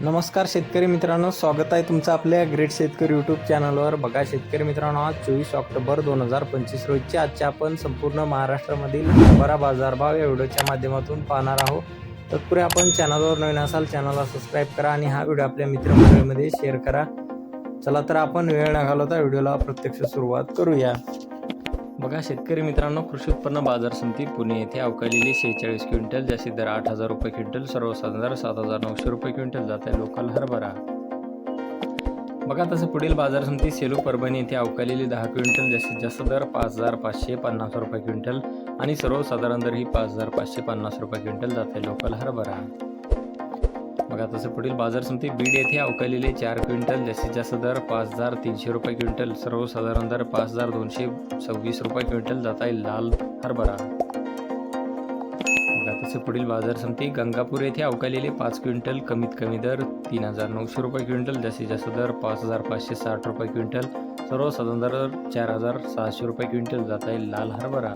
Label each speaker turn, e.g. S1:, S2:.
S1: नमस्कार शेतकरी मित्रांनो स्वागत आहे तुमचं आपल्या ग्रेट शेतकरी यूट्यूब चॅनलवर बघा शेतकरी मित्रांनो आज चोवीस ऑक्टोबर दोन हजार पंचवीस रोजची आजच्या आपण संपूर्ण महाराष्ट्रामधील बरा बाजारभाव या व्हिडिओच्या माध्यमातून पाहणार आहोत. तत्पूर्वी आपण चॅनलवर नवीन असाल चॅनलला सबस्क्राईब करा आणि हा व्हिडिओ आपल्या मित्रमंडळीमध्ये शेअर करा. चला तर आपण वेळ न घालवता व्हिडिओला प्रत्यक्ष सुरुवात करूया. बघा शेतकरी मित्रांनो कृषी उत्पन्न बाजार समिती पुणे येथे अवकालेली शेहेचाळीस क्विंटल जास्तीत दर आठ हजार रुपये क्विंटल सर्वसाधारण सात हजार नऊशे रुपये क्विंटल जात आहे लोकल हरभरा. बघा तसं पुढील बाजार समिती सेलू परभणी येथे अवकालेली दहा क्विंटल जास्तीत जास्त दर पाच हजार पाचशे पन्नास रुपये क्विंटल आणि सर्वसाधारण दर ही पाच हजार पाचशे पन्नास रुपये क्विंटल जात आहे लोकल हरभरा. बघा तसं पुढील बाजार समिती बीड येथे अवकालेले चार क्विंटल जास्तीत जास्त दर पाच हजार तीनशे रुपये क्विंटल सर्वसाधारण दर पाच हजार दोनशे सव्वीस रुपये क्विंटल जात आहे लाल हरभरा. बघा तसं पुढील बाजार समिती गंगापूर येथे अवकालेले पाच क्विंटल कमीत कमी दर तीन हजार नऊशे रुपये क्विंटल जास्तीत जास्त दर पाच हजार पाचशे साठ रुपये क्विंटल सर्वसाधारण दर चार हजार सहाशे रुपये क्विंटल जात आहे लाल हरभरा.